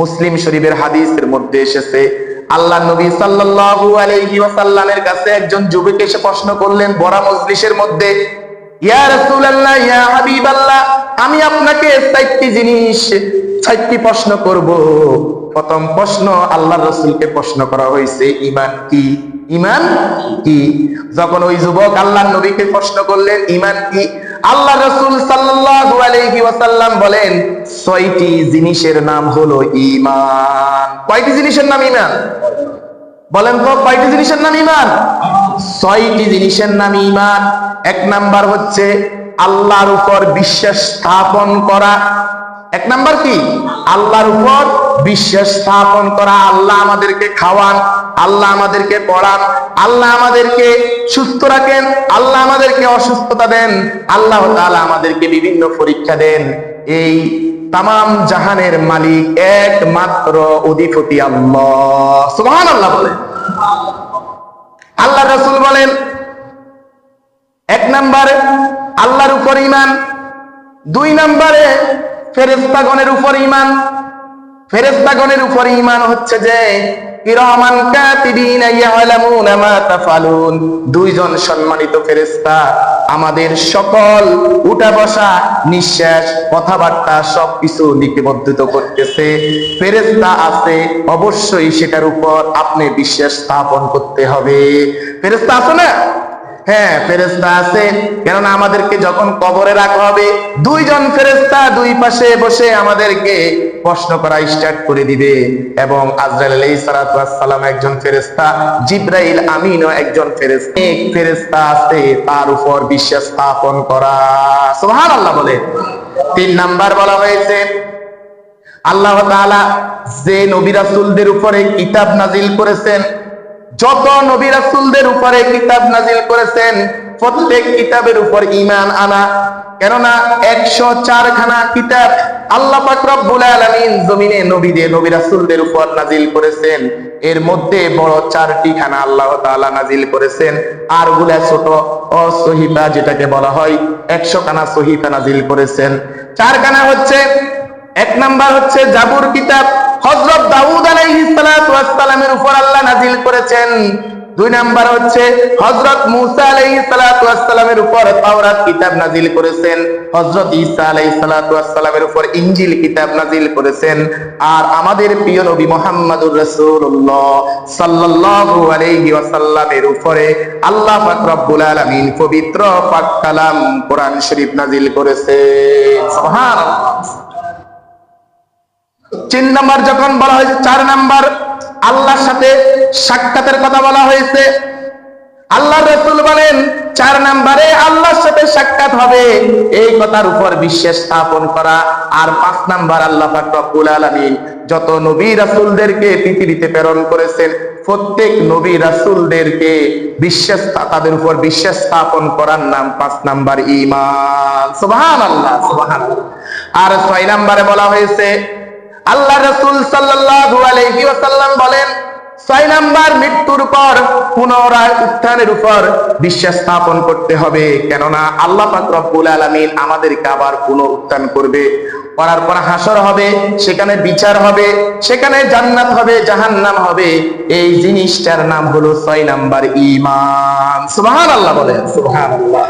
মুসলিম শরীফের হাদিসের মধ্যে এসেছে, আল্লাহ নবী সাল্লাল্লাহু আলাইহি ওয়াসাল্লামের কাছে একজন যুবক এসে প্রশ্ন করলেন, বড় মজলিসের মধ্যে? ইয়া রাসূলুল্লাহ, ইয়া হাবিবাল্লাহ, আমি আপনাকে চারটি জিনিস চারটি প্রশ্ন করব। প্রথম প্রশ্ন আল্লাহ রসুলকে প্রশ্ন করা হয়েছে, ইমান কি? ইমান কি? যখন ওই যুবক আল্লাহ নবীকে প্রশ্ন করলেন, ইমান কি? আল্লাহ রসুল ওয়াসাল্লাম বলেন, ছয়টি জিনিসের নাম হলো ইমান কয়টি জিনিসের নাম ইমান বলেন তো, কয়টি জিনিসের নাম ইমান ছয়টি জিনিসের নাম ইমান এক নাম্বার হচ্ছে আল্লাহর উপর বিশ্বাস স্থাপন করা। এক নাম্বার কি? আল্লাহর উপর বিশ্বাস স্থাপন করা। আল্লাহ আমাদেরকে খাওয়ান, আল্লাহ আমাদেরকে পড়ান, আল্লাহ আমাদেরকে সুস্থ রাখেন, আল্লাহ আমাদেরকে অসুস্থতা দেন, আল্লাহ তাআলা আমাদেরকে বিভিন্ন পরীক্ষা দেন। এই তামাম জাহানের মালিক একমাত্র অধিপতি আল্লাহ। আল্লাহ বলে আল্লাহ রসুল বলেন, এক নম্বরে আল্লাহর উপর ইমান দুই নম্বরে ফেরেস্তাগণের উপর ইমান ফেরেস্তাগণের উপর ইমান হচ্ছে যে কিরামান কাতিবিন ইয়ালামুনা দুইজন সম্মানিত ফেরেশতা, আমাদের সকল উঠা বসা নিঃশ্বাস, কথাবার্তা সবকিছু লিপিবদ্ধ করতেছে। ফেরেশতা আছে, অবশ্যই সেটার উপর আপনি বিশ্বাস স্থাপন করতে হবে। ফেরেশতা আছে না? হ্যাঁ ফেরেস্তা আছে। কেননা আমাদেরকে যখন কবরে রাখা হবে, দুইজন ফেরেস্তা দুই পাশে বসে আমাদেরকে প্রশ্ন করা স্টার্ট করে দিবে। এবং সালাম একজন ফেরেস্তা জিব্রাইল আমিনও একজন ফেরেস্তা আছে, তার উপর বিশ্বাস স্থাপন করা। সুবহানাল্লাহ বলে। তিন নাম্বার বলা হয়েছে, আল্লাহ তাআলা যে নবী রাসূলদের উপরে কিতাব নাজিল করেছেন যত নবী রাসূলদের উপরে কিতাব নাজিল করেছেন, প্রত্যেক কিতাবের উপর ঈমান আনা। কেননা একশো চারখানা কিতাব আল্লাহ পাক রব্বুল আলামিন জমিনে নবীদের, নবী রাসূলদের উপর নাজিল করেছেন। এর মধ্যে বড় চারটি খানা আল্লাহ তাআলা নাজিল করেছেন। আরগুলা ছোট ও সহিফা যেটাকে বলা হয় একশো খানা সহিফা নাজিল করেছেন। চারখানা হচ্ছে, এক নাম্বার হচ্ছে জাবুর কিতাব। হযরত দাউদ আলাইহিস সালাতু ওয়াস সালামের উপর আল্লাহ নাজিল করেছেন। দুই নাম্বার হচ্ছে, হযরত মূসা আলাইহিস সালাতু ওয়াস সালামের উপর তাওরাত কিতাব নাজিল করেছেন। হযরত ঈসা আলাইহিস সালাতু ওয়াস সালামের উপর ইনজিল কিতাব নাজিল করেছেন। আর আমাদের প্রিয় নবী মুহাম্মদুর রাসূলুল্লাহ সাল্লাল্লাহু আলাইহি ওয়াসাল্লামের উপরে আল্লাহ পাক রব্বুল আলামিন পবিত্র পাক কালাম কোরআন শরীফ নাজিল করেছেন। সুবহানাল্লাহ। তিন নাম্বার যখন বলা হয়েছে, চার নাম্বার আল্লাহর সাথে সাক্ষাতের কথা বলা হয়েছে। আল্লাহ রসুল বলেন, চার নাম্বারে আল্লাহর সাথে সাক্ষাৎ হবে। এই কথার উপর বিশ্বাস স্থাপন করা। আর পাঁচ নাম্বার আল্লাহ যত নবী রাসূলদেরকে পৃথিবীতে প্রেরণ করেছেন, প্রত্যেক নবী রাসূলদেরকে বিশ্বাস, তাদের উপর বিশ্বাস স্থাপন করার নাম পাঁচ নাম্বার ঈমান। সুবহানাল্লাহ সুবহানাল্লাহ। আর ছয় নাম্বারে বলা হয়েছে আল্লাহ রসুল ওয়াসাল্লাম বলেন ছয় নাম্বার মৃত্যুর পর পুনরায় উত্থানের উপর বিশ্বাস স্থাপন করতে হবে। কেননা আল্লাহ রব্বুল আলামিন আমাদেরকে আবার পুনরুত্থান করবে। করার পর হাসর হবে সেখানে বিচার হবে সেখানে জান্নাত হবে জাহান্নাম হবে। এই জিনিসটার নাম হলো ছয় নাম্বার ঈমান। সুবহানাল্লাহ বলেন। সুবহানাল্লাহ।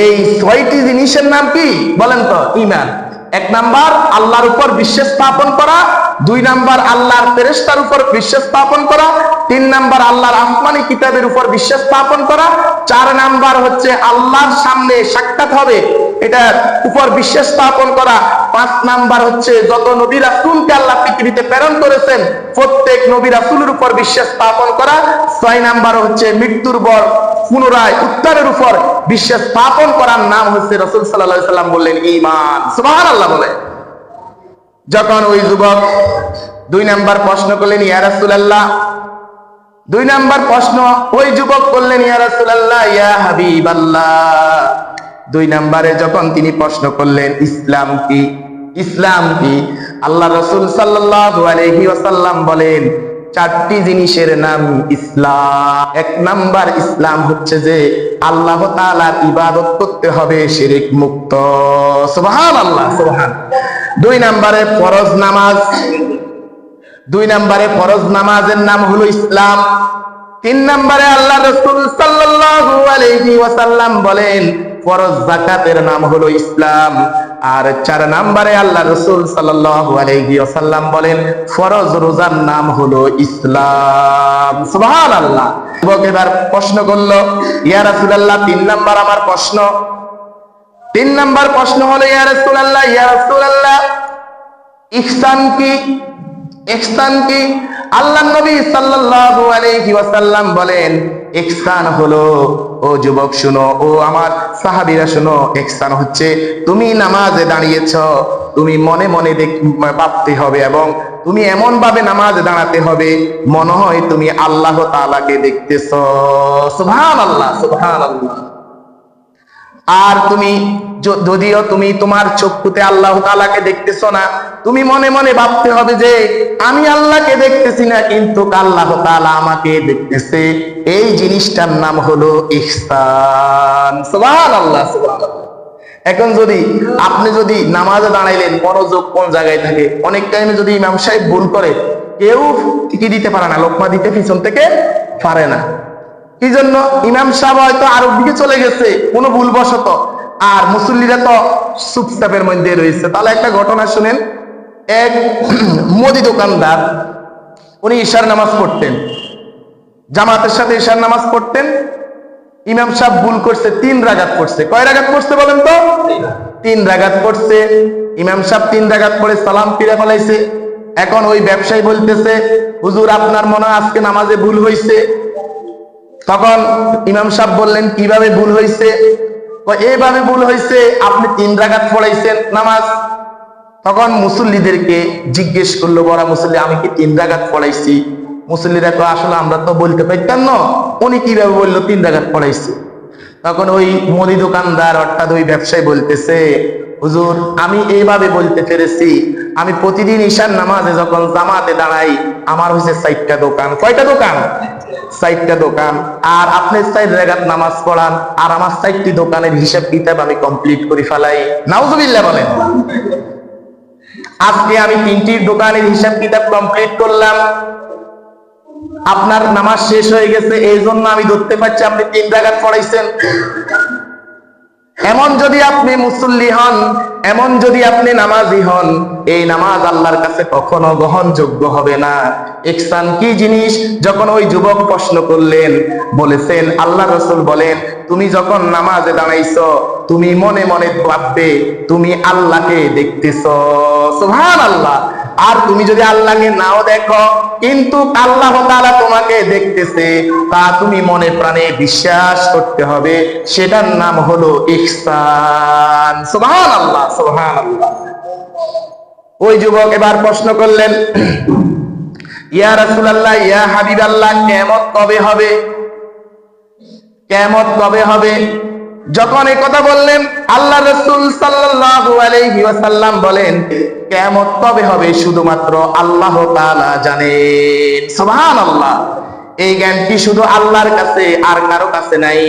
এই ছয়টি জিনিসের নাম কি? বলেন তো ঈমান। এক নাম্বার, আল্লাহর উপর বিশ্বাস স্থাপন করা। দুই নাম্বার, আল্লাহর ফেরেস্তার উপর বিশ্বাস স্থাপন করা। তিন নাম্বার, আল্লাহর আসমানি কিতাবের উপর বিশ্বাস স্থাপন করা। চার নাম্বার হচ্ছে, আল্লাহর সামনে সাক্ষাৎ হবে। এটার উপর বিশ্বাস স্থাপন করা। পাঁচ নাম্বার হচ্ছে, যত নবী রাসূলকে আল্লাহ পৃথিবীতে প্রেরণ করেছেন, প্রত্যেক নবী রাসূলের উপর বিশ্বাস স্থাপন করা। ছয় নাম্বার হচ্ছে, মৃত্যুর পর পুনরায় উত্তরের উপর বিশ্বাস স্থাপন করার নাম হচ্ছে রসুল সাল্লাহ সাল্লাম বললেন ইমান সুবাহ আল্লাহ বলে। যখন ওই যুবক দুই নাম্বার প্রশ্ন করলেন, ইয়া রাসূলুল্লাহ? দুই নাম্বার প্রশ্ন, ওই যুবক করলেন ইয়া রাসূলুল্লাহ, ইয়া হাবিবাল্লাহ। দুই নাম্বারে যখন তিনি প্রশ্ন করলেন, ইসলাম কি? ইসলাম কি? আল্লাহ রসুল আলাইহি বলেন, চারটি জিনিসের নাম ইসলাম। এক নাম্বার ইসলাম হচ্ছে যে আল্লাহ তাআলার ইবাদত করতে হবে শিরিক মুক্ত। সুবহানাল্লাহ, সুবহান। দুই নাম্বারে ফরজ নামাজ। দুই নম্বরে ফরজ নামাজের নাম হলো ইসলাম। তিন নম্বরে আল্লাহ রসুল আলাইহি ওয়াসাল্লাম বলেন, ফরজ যাকাতের নাম হলো ইসলাম। আর চার নম্বরে আল্লাহ রসুল সাল্লাল্লাহু আলাইহি ওয়াসাল্লাম বলেন, ফরজ রোজার নাম হলো ইসলাম। সুবহানাল্লাহ। যুবক এবার প্রশ্ন করল, ইয়া রাসূলুল্লাহ, তিন নাম্বার আমার প্রশ্ন। তিন নাম্বার প্রশ্ন হলো, ইয়া রাসূলুল্লাহ ইয়া রাসূলুল্লাহ, ইহসান কি? ইহসান কি? আল্লাহ নবী সাল্লাল্লাহু আলাইহি ওয়াসাল্লাম বলেন ইহসান হলো, ও যুবক শুনো, ও আমার সাহাবীরা শুনো ইহসান হচ্ছে তুমি নামাজে দাঁড়িয়েছ, তুমি মনে মনে ভাবতে হবে এবং তুমি এমন ভাবে নামাজে দাঁড়াতে হবে, মনে হয় তুমি আল্লাহ তাআলাকে দেখতেছ। সুবহানাল্লাহ সুবহানাল্লাহ। আর তুমি যদিও তুমি তোমার চক্ষুতে আল্লাহ তাআলাকে দেখতেছো না, তুমি মনে মনে ভাবতে হবে যে আমি আল্লাহকে দেখতেছি না, কিন্তু আল্লাহ তাআলা আমাকে দেখতেছে। এই জিনিসটার নাম হলো ইহসান। সুবহানাল্লাহ সুবহানাল্লাহ। এখন যদি আপনি যদি নামাজে দাঁড়াইলেন, মনোযোগ কোন জায়গায় থাকে? অনেক টাইমে যদি ইমাম সাহেব ভুল করে, কেউ কি দিতে পারে না, লোকমা দিতে পিছন থেকে পারে না। কি জন্য? ইমাম সাহেব হয়তো আরব দিকে চলে গেছে, কোনো ভুলবশত। আর মুসল্লিরা তো চুপচাপের মধ্যে রয়েছে। তাহলে একটা ঘটনা শুনেন। এক মুদি দোকানদার, উনি ঈশার নামাজ পড়তেন। জামাতের সাথে ঈশার নামাজ পড়তেন। ইমাম সাহেব ভুল করছে, তিন রাগাত পড়ছে। কয় রাগাত পড়ছে বলেন তো? তিন রাগাত পড়ছে। ইমাম সাহেব তিন রাগাত পড়ে সালাম ফিরে ফেলাইছে। এখন ওই ব্যবসায়ী বলতেছে, হুজুর, আপনার মনে আজকে নামাজে ভুল হয়েছে তখন ইমাম সাহেব বললেন, কীভাবে ভুল হয়েছে এইভাবে ভুল হয়েছে আপনি তিন রাগাত পড়াইছেন নামাজ। তখন মুসল্লিদেরকে জিজ্ঞেস করল, বড় মুসল্লি, আমি কি তিন রাগাত পড়াইছি? মুসল্লিরা তো আসলে আমরা তো বলতে পারতাম না, উনি কীভাবে বলল তিন রাগাত পড়াইছি? তখন ওই মুদি দোকানদার, অর্থাৎ ওই ব্যবসায়ী বলতেছে, হুজুর, আমি এইভাবে বলতে পেরেছি আমি প্রতিদিন ঈশান নামাজে যখন জামাতে দাঁড়াই, আমার হচ্ছে চারটা দোকান। কয়টা দোকান? চারটা দোকান। আর আপনি চার জায়গাত নামাজ পড়ান, আর আমার চারটি দোকানের হিসাব কিতাব আমি কমপ্লিট করে ফেলাই। নাউজুবিল্লাহ বলেন। আজকে আমি তিনটি দোকানের হিসাব কিতাব কমপ্লিট করলাম। আপনার নামাজ শেষ হয়ে গেছে এই জন্য আমি ধরতে পারছি আপনি তিন রাগাত পড়াইছেন। এমন যদি আপনি মুসল্লি হন, এমন যদি আপনি নামাজি হন, এই নামাজ আল্লাহর কাছে কখনো গ্রহণযোগ্য হবে না। ইহসান কি জিনিস? যখন ওই যুবক প্রশ্ন করলেন, বলেছেন, আল্লাহ রসুল বলেন, তুমি যখন নামাজে দাঁড়াইছো, তুমি মনে মনে ভাববে, তুমি আল্লাহকে দেখতেছ। সুবহান আল্লাহ আর তুমি যদি আল্লাহকে নাও দেখো, কিন্তু আল্লাহ তাআলা তোমাকে দেখতেছে, তা তুমি মনে প্রাণে বিশ্বাস করতে হবে। সেটার নাম হলো ইহসান। সুবহানাল্লাহ সুবহানাল্লাহ। ওই যুবক এবার প্রশ্ন করলেন, ইয়া রাসূলুল্লাহ, ইয়া হাবিবাল্লাহ কিয়ামত কবে হবে? কিয়ামত কবে হবে? যখন এই কথা বললেন, আল্লাহ রসুল সাল্লাম বলেন কেমন তবে হবে শুধুমাত্র আল্লাহ জানেন জানেন? আল্লাহ এই জ্ঞানটি শুধু আল্লাহর কাছে আর কারও কাছে নাই